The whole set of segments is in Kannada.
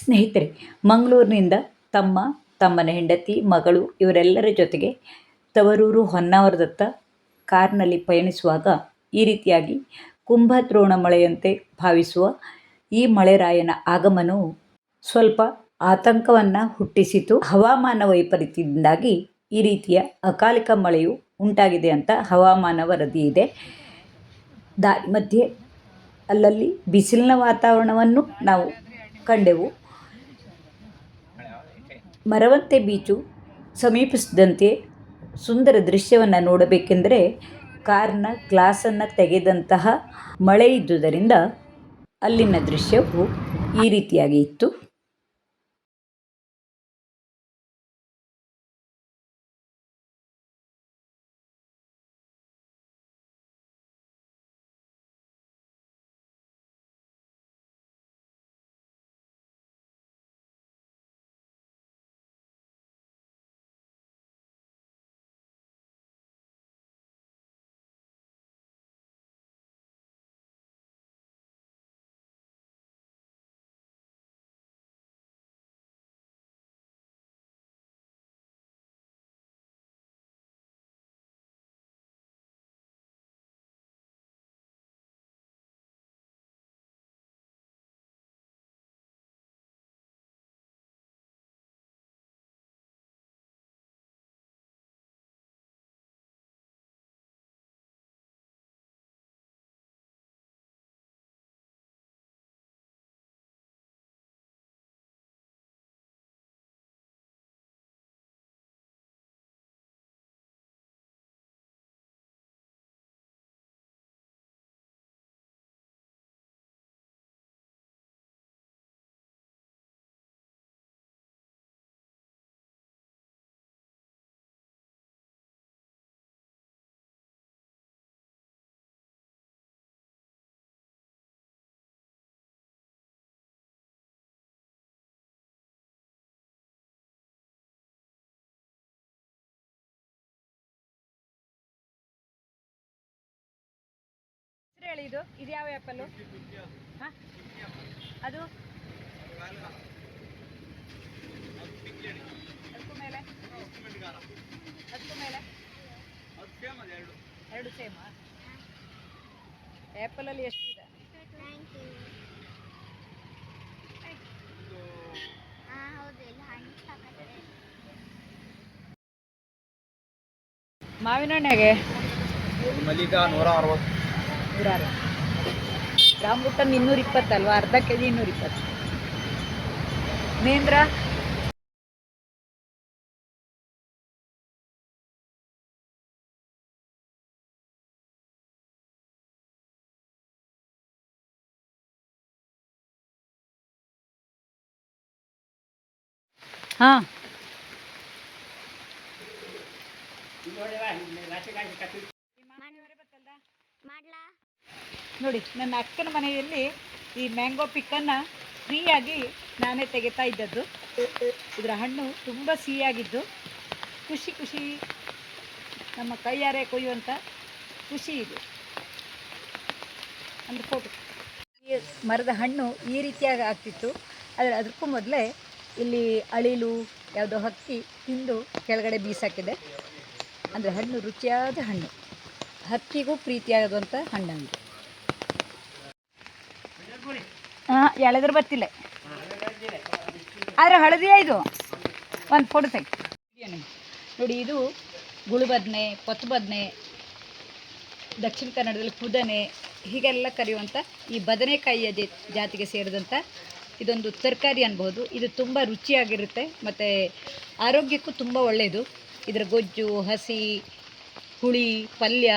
ಸ್ನೇಹಿತರೆ, ಮಂಗಳೂರಿನಿಂದ ತಮ್ಮ, ತಮ್ಮನ ಹೆಂಡತಿ, ಮಗಳು ಇವರೆಲ್ಲರ ಜೊತೆಗೆ ತವರೂರು ಹೊನ್ನಾವರದತ್ತ ಕಾರ್ನಲ್ಲಿ ಪಯಣಿಸುವಾಗ ಈ ರೀತಿಯಾಗಿ ಕುಂಭದ್ರೋಣ ಮಳೆಯಂತೆ ಭಾವಿಸುವ ಈ ಮಳೆರಾಯನ ಆಗಮನವು ಸ್ವಲ್ಪ ಆತಂಕವನ್ನು ಹುಟ್ಟಿಸಿತು. ಹವಾಮಾನ ವೈಪರೀತ್ಯದಿಂದಾಗಿ ಈ ರೀತಿಯ ಅಕಾಲಿಕ ಮಳೆಯು ಉಂಟಾಗಿದೆ ಅಂತ ಹವಾಮಾನ ವರದಿ ಇದೆ. ದಾರಿ ಮಧ್ಯೆ ಅಲ್ಲಲ್ಲಿ ಬಿಸಿಲಿನ ವಾತಾವರಣವನ್ನು ನಾವು ಕಂಡೆವು. ಮರವಂತೆ ಬೀಚು ಸಮೀಪಿಸಿದಂತೆ ಸುಂದರ ದೃಶ್ಯವನ್ನು ನೋಡಬೇಕೆಂದರೆ ಕಾರ್ನ ಗ್ಲಾಸನ್ನು ತೆಗೆದಂತಹ ಮಳೆ ಇದ್ದುದರಿಂದ ಅಲ್ಲಿನ ದೃಶ್ಯವು ಈ ರೀತಿಯಾಗಿ ಇತ್ತು. ಹೇಳಿ ಇದು? ಇದು ಯಾವ ಆ್ಯಪಲ್ಲು ಹಾಂ? ಅದು? ಅದಕ್ಕೂ ಮೇಲೆ? ಅದಕ್ಕೂ ಮೇಲೆ? ಎರಡು ಸೇಮಾ ಆ್ಯಪಲಲ್ಲಿ ಎಷ್ಟು ಇದೆ? ಮಾವಿನ ಹಣ್ಣಾಗೆ ಮಲ್ಲಿಕ ನೂರ ಅರವತ್ತು. ನೂರಾರು ರಾಮ್ಬುಟ್ಟನ್ ಇನ್ನೂರ ಇಪ್ಪತ್ತಲ್ವಾ ಅರ್ಧ ಕೆ ಜಿ ಇನ್ನೂರ ಇಪ್ಪತ್ತು ನೇಂದ್ರ ಹಾಂ ನೋಡಿ, ನನ್ನ ಅಕ್ಕನ ಮನೆಯಲ್ಲಿ ಈ ಮ್ಯಾಂಗೋ ಪಿಕ್ಕನ್ನು ಫ್ರೀಯಾಗಿ ನಾನೇ ತೆಗಿತಾ ಇದ್ದದ್ದು. ಇದರ ಹಣ್ಣು ತುಂಬ ಸಿಹಿಯಾಗಿದ್ದು, ಖುಷಿ ಖುಷಿ ನಮ್ಮ ಕೈಯಾರೆ ಕೊಯ್ಯುವಂಥ ಖುಷಿ ಇದು. ಅಂದರೆ ಫೋಟೋ ಮರದ ಹಣ್ಣು ಈ ರೀತಿಯಾಗಿ ಆಗ್ತಿತ್ತು. ಆದರೆ ಅದಕ್ಕೂ ಮೊದಲೇ ಇಲ್ಲಿ ಅಳಿಲು, ಯಾವುದೋ ಹಕ್ಕಿ ತಿಂದು ಕೆಳಗಡೆ ಬೀಸಾಕಿದೆ. ಅಂದರೆ ಹಣ್ಣು ರುಚಿಯಾದ ಹಣ್ಣು. ಹಕ್ಕಿಗೂ ಪ್ರೀತಿಯಾಗುವಂಥ ಹಣ್ಣಾಗಿದೆ ಹಾಂ ಎಳೆದ್ರೆ ಬರ್ತಿಲ್ಲ. ಆದರೆ ಹಳದಿ ಇದು? ಒಂದು ಫೋಟೋ ತೆಗಿ. ನೋಡಿ, ಇದು ಗುಳುಬದನೆ ಕೊತ್ತಬದನೆ ದಕ್ಷಿಣ ಕನ್ನಡದಲ್ಲಿ ಕುದನೆ ಹೀಗೆಲ್ಲ ಕರೆಯುವಂಥ ಈ ಬದನೆಕಾಯಿಯ ಜಾತಿಗೆ ಸೇರಿದಂಥ ಇದೊಂದು ತರಕಾರಿ ಅನ್ಬೋದು ಇದು ತುಂಬ ರುಚಿಯಾಗಿರುತ್ತೆ, ಮತ್ತು ಆರೋಗ್ಯಕ್ಕೂ ತುಂಬ ಒಳ್ಳೆಯದು ಇದರ ಗೊಜ್ಜು, ಹಸಿ, ಹುಳಿ, ಪಲ್ಯ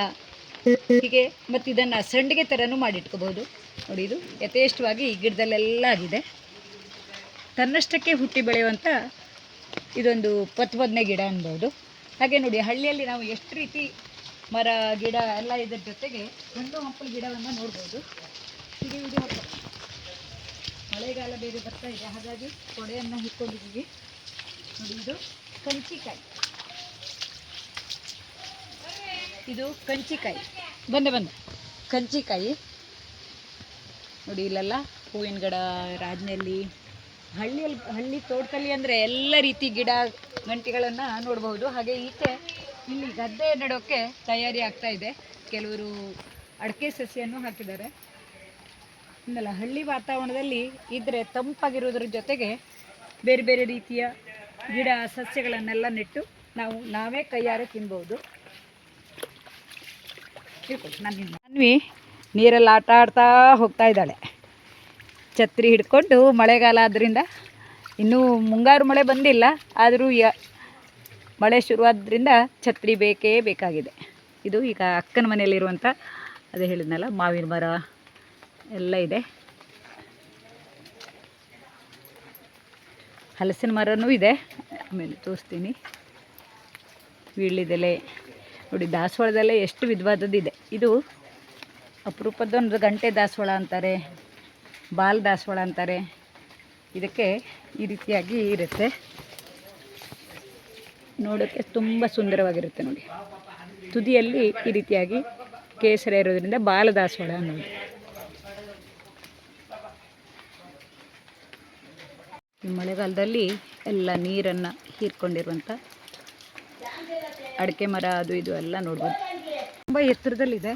ಹೀಗೆ ಮತ್ತು ಇದನ್ನು ಸಂಡಿಗೆ ಥರನೂ ಮಾಡಿಟ್ಕೋಬೋದು. ನೋಡಿ ಇದು ಯಥೇಷ್ಟವಾಗಿ ಈ ಗಿಡದಲ್ಲೆಲ್ಲ ಆಗಿದೆ. ತನ್ನಷ್ಟಕ್ಕೆ ಹುಟ್ಟಿ ಬೆಳೆಯುವಂಥ ಇದೊಂದು ಪತ್ಬದನೆ ಗಿಡ ಅನ್ಬೋದು. ಹಾಗೆ ನೋಡಿ ಹಳ್ಳಿಯಲ್ಲಿ ನಾವು ಎಷ್ಟು ರೀತಿ ಮರ, ಗಿಡ ಎಲ್ಲ ಇದರ ಜೊತೆಗೆ ಹಣ್ಣು, ಹಂಪಲು ಗಿಡವನ್ನು ನೋಡ್ಬೋದು. ಹೀಗೆ ಇದು. ಮಳೆಗಾಲ ಬೇರೆ ಬರ್ತಾ ಇದೆ. ಹಾಗಾಗಿ ಕೊಡೆಯನ್ನು ಹಿಕ್ಕೊಂಡಿದ್ದೀವಿ ನೋಡಿ ಇದು ಕಂಚಿಕಾಯಿ. ಇದು ಕಂಚಿಕಾಯಿ. ಬಂದೆ ಬಂದೆ. ಕಂಚಿಕಾಯಿ. ನೋಡಿ, ಇಲ್ಲೆಲ್ಲ ಹೂವಿನ ಗಿಡ, ರಾಜನಲ್ಲಿ ಹಳ್ಳಿಯಲ್ಲಿ ಹಳ್ಳಿ ತೋಟದಲ್ಲಿ ಅಂದರೆ ಎಲ್ಲ ರೀತಿ ಗಿಡ, ಗಂಟಿಗಳನ್ನು ನೋಡಬಹುದು. ಹಾಗೆ ಈಚೆ ಇಲ್ಲಿ ಗದ್ದೆ ನೆಡೋಕ್ಕೆ ತಯಾರಿ ಆಗ್ತಾ ಇದೆ. ಕೆಲವರು ಅಡಿಕೆ ಸಸಿಯನ್ನು ಹಾಕಿದ್ದಾರೆ. ಇನ್ನಲ್ಲ, ಹಳ್ಳಿ ವಾತಾವರಣದಲ್ಲಿ ಇದ್ದರೆ ತಂಪಾಗಿರೋದ್ರ ಜೊತೆಗೆ ಬೇರೆ ಬೇರೆ ರೀತಿಯ ಗಿಡ, ಸಸ್ಯಗಳನ್ನೆಲ್ಲ ನೆಟ್ಟು ನಾವು ನಾವೇ ಕೈಯಾರೆ ತಿನ್ಬೋದು. ಅನ್ವಿ ನೀರಲ್ಲಿ ಆಟ ಆಡ್ತಾ ಹೋಗ್ತಾ ಇದ್ದಾಳೆ. ಛತ್ರಿ ಹಿಡ್ಕೊಂಡು ಮಳೆಗಾಲ ಆದ್ದರಿಂದ ಇನ್ನೂ ಮುಂಗಾರು ಮಳೆ ಬಂದಿಲ್ಲ, ಆದರೂ ಮಳೆ ಶುರುವಾದ್ರಿಂದ ಛತ್ರಿ ಬೇಕೇ ಬೇಕಾಗಿದೆ. ಇದು ಈಗ ಅಕ್ಕನ ಮನೆಯಲ್ಲಿರುವಂಥ ಅದೇ ಹೇಳಿದ್ನಲ್ಲ, ಮಾವಿನ ಮರ ಎಲ್ಲ ಇದೆ. ಹಲಸಿನ ಮರನೂ ಇದೆ. ಆಮೇಲೆ ತೋರಿಸ್ತೀನಿ. ವೀಳ್ಯದೆಲೆ. ನೋಡಿ ದಾಸವಾಳದಲ್ಲೇ ಎಷ್ಟು ವಿಧವಾದದ್ದಿದೆ. ಇದು ಅಪರೂಪದೊಂದು ಗಂಟೆ ದಾಸವಾಳ ಅಂತಾರೆ, ಬಾಲ್ ದಾಸವಾಳ ಅಂತಾರೆ. ಇದಕ್ಕೆ ಈ ರೀತಿಯಾಗಿ ಇರುತ್ತೆ. ನೋಡೋಕ್ಕೆ ತುಂಬ ಸುಂದರವಾಗಿರುತ್ತೆ ನೋಡಿ. ತುದಿಯಲ್ಲಿ ಈ ರೀತಿಯಾಗಿ ಕೇಸರ ಇರೋದ್ರಿಂದ ಬಾಲ ದಾಸವಾಳ ಅನ್ನೋದು. ಈ ಮಳೆಗಾಲದಲ್ಲಿ ಎಲ್ಲ ನೀರನ್ನು ಹೀರ್ಕೊಂಡಿರುವಂಥ ಅಡಿಕೆ ಮರ ಅದು ಇದು ಎಲ್ಲ ನೋಡ್ಬೋದು. ತುಂಬ ಎತ್ತರದಲ್ಲಿದೆ.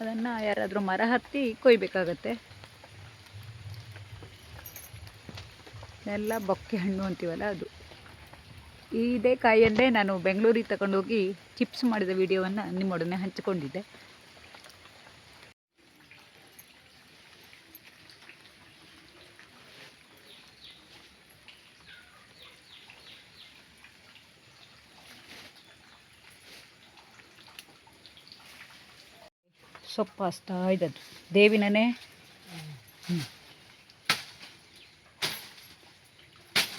ಅದನ್ನು ಯಾರಾದರೂ ಮರ ಹತ್ತಿ ಕೊಯ್ಬೇಕಾಗತ್ತೆ. ಎಲ್ಲ ಬೊಕ್ಕೆ ಹಣ್ಣು ಅಂತೀವಲ್ಲ ಅದು. ಇದೇ ಕಾಯಿಯಲ್ಲೇ ನಾನು ಬೆಂಗಳೂರಿಗೆ ತಗೊಂಡೋಗಿ ಚಿಪ್ಸ್ ಮಾಡಿದ ವಿಡಿಯೋವನ್ನು ನಿಮ್ಮೊಡನೆ ಹಂಚಿಕೊಂಡಿದ್ದೆ. ಸೊಪ್ಪು ಹಚ್ತಾ ಇದ್ದದ್ದು ದೇವಿನೇ.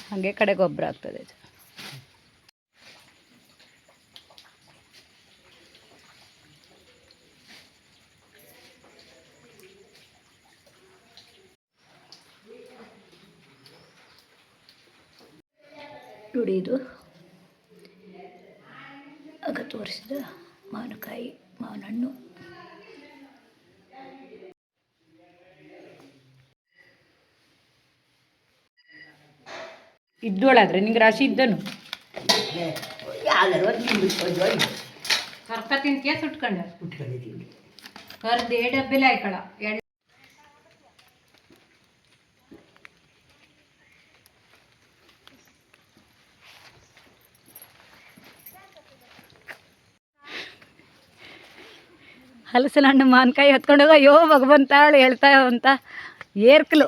ಹಾಗೆ ಕಡೆ ಗೊಬ್ಬರ ಆಗ್ತದೆ ಇದು. ಆಗ ತೋರಿಸಿದ ಮಾವಿನಕಾಯಿ ಮಾವಿನ ಹಣ್ಣು ಇದ್ದೋಳಾದ್ರೆ ನಿಂಗೆ ರಾಶಿ ಇದ್ದನು? ಕರ್ಕ ತಿಂತೀಯ ಸುಟ್ಕೊಂಡ ಕರ್ದು ಡಬ್ಬಿಲ್ಲ ಡಬ್ಬೆಲೆ ಆಯ್ಕಳ ಎರಡು ಹಲಸಿನ ಹಣ್ಣು ಮಾನ್ಕಾಯಿ ಹತ್ಕೊಂಡೋಗ ಅಯ್ಯೋ ಭಗವಂತ ಹೇಳ್ತಾ ಅಂತ ಏರ್ಕಲು.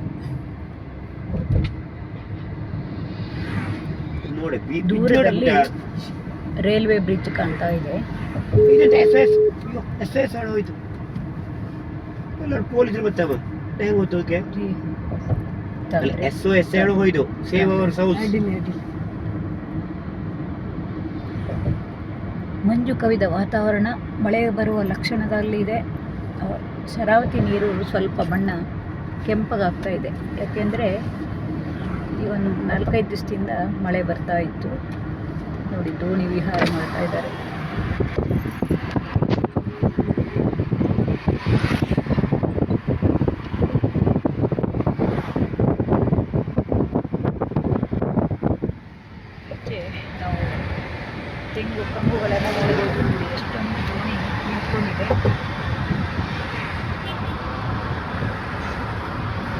ದೂರದಲ್ಲಿ ರೈಲ್ವೆ ಬ್ರಿಡ್ಜ್ ಕಾಣ್ತಾ ಇದೆ. ಎಸ್ ಎಸ್ ಎಸ್ ಎಸ್ ಹಣ ಹೋಯ್ತು ಎಲ್ಲರೂ ಪೊಲೀಸರು ಬರ್ತಾವ ಹೆಂಗ್ ಗೊತ್ತೋಕೆ ಎಸ್ ಒ ಎಸ್ ಹೇಳು ಹೋಯ್ತು ಸೇವ್ ಅವರ್ ಸೌಸ್ ಅಡ್ಡಿಲ್ಲ, ಅಡ್ಡಿಲ್ಲ. ಮಂಜು ಕವಿದ ವಾತಾವರಣ ಮಳೆ ಬರುವ ಲಕ್ಷಣದಲ್ಲಿದೆ ಶರಾವತಿ ನೀರು ಸ್ವಲ್ಪ ಬಣ್ಣ ಕೆಂಪಗಾಗ್ತಾ ಇದೆ. ಯಾಕೆಂದರೆ ಈ ಒಂದು ನಾಲ್ಕೈದು ದಿವಸದಿಂದ ಮಳೆ ಬರ್ತಾ ಇತ್ತು. ನೋಡಿ, ದೋಣಿ ವಿಹಾರ ಮಾಡ್ತಾ ಇದ್ದಾರೆ. ನಾವು ತೆಂಗು ಕಂಬುಗಳನ್ನು ನೋಡಬಹುದು ನೋಡಿ ಎಷ್ಟೊಂದು ದೋಣಿ ನಿಂತ್ಕೊಂಡಿದೆ.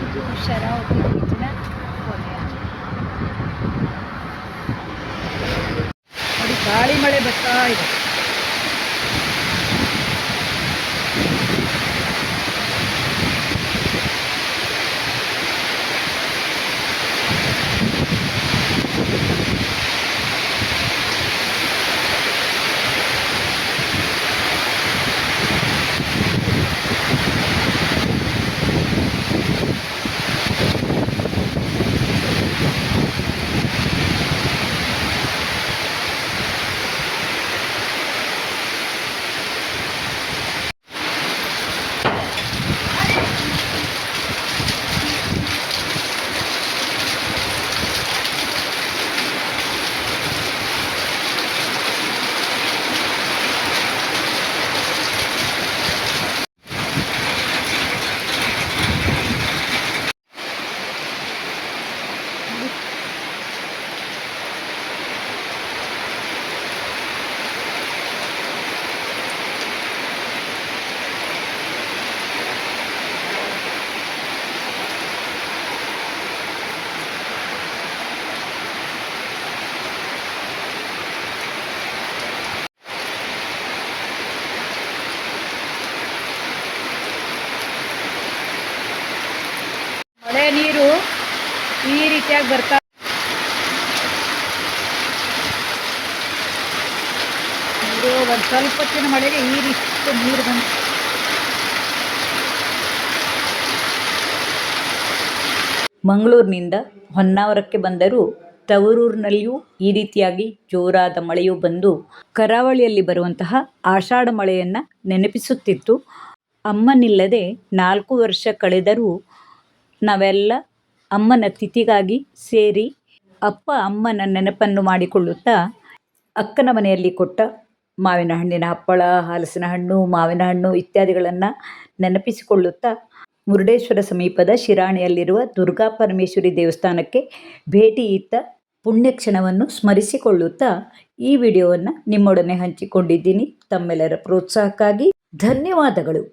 ಇದು ಶರಾವತಿ ಬೀಚಿನ ಕೊನೆಯ ನೋಡಿ ಗಾಳಿ ಮಳೆ ಬರ್ತಾ ಇದೆ ಮಳೆ ನೀರು ರೀತಿಯಾಗಿ ಬರ್ತಾ ಒಂದು ಸ್ವಲ್ಪ ಹೊತ್ತಿನ ಮಳೆಗೆ ಈ ರೀತಿ ನೀರು ಬಂತು. ಮಂಗಳೂರಿನಿಂದ ಹೊನ್ನಾವರಕ್ಕೆ ಬಂದರೂ ತವರೂರಿನಲ್ಲಿಯೂ ಈ ರೀತಿಯಾಗಿ ಜೋರಾದ ಮಳೆಯು ಬಂದು ಕರಾವಳಿಯಲ್ಲಿ ಬರುವಂತಹ ಆಷಾಢ ಮಳೆಯನ್ನು ನೆನಪಿಸುತ್ತಿತ್ತು. ಅಮ್ಮನಿಲ್ಲದೆ ನಾಲ್ಕು ವರ್ಷ ಕಳೆದರೂ ನಾವೆಲ್ಲ ಅಮ್ಮನ ತಿಥಿಗಾಗಿ ಸೇರಿ ಅಪ್ಪ ಅಮ್ಮನ ನೆನಪನ್ನು ಮಾಡಿಕೊಳ್ಳುತ್ತಾ ಅಕ್ಕನ ಮನೆಯಲ್ಲಿ ಕೊಟ್ಟ ಮಾವಿನ ಹಣ್ಣಿನ ಹಪ್ಪಳ, ಹಲಸಿನ ಹಣ್ಣು, ಮಾವಿನ ಹಣ್ಣು ಇತ್ಯಾದಿಗಳನ್ನು ನೆನಪಿಸಿಕೊಳ್ಳುತ್ತಾ ಮುರುಡೇಶ್ವರ ಸಮೀಪದ ಶಿರಾಣಿಯಲ್ಲಿರುವ ದುರ್ಗಾ ಪರಮೇಶ್ವರಿ ದೇವಸ್ಥಾನಕ್ಕೆ ಭೇಟಿ ಇತ್ತ ಪುಣ್ಯಕ್ಷಣವನ್ನು ಸ್ಮರಿಸಿಕೊಳ್ಳುತ್ತಾ ಈ ವಿಡಿಯೋವನ್ನು ನಿಮ್ಮೊಡನೆ ಹಂಚಿಕೊಂಡಿದ್ದೀನಿ. ತಮ್ಮೆಲ್ಲರ ಪ್ರೋತ್ಸಾಹಕ್ಕಾಗಿ ಧನ್ಯವಾದಗಳು.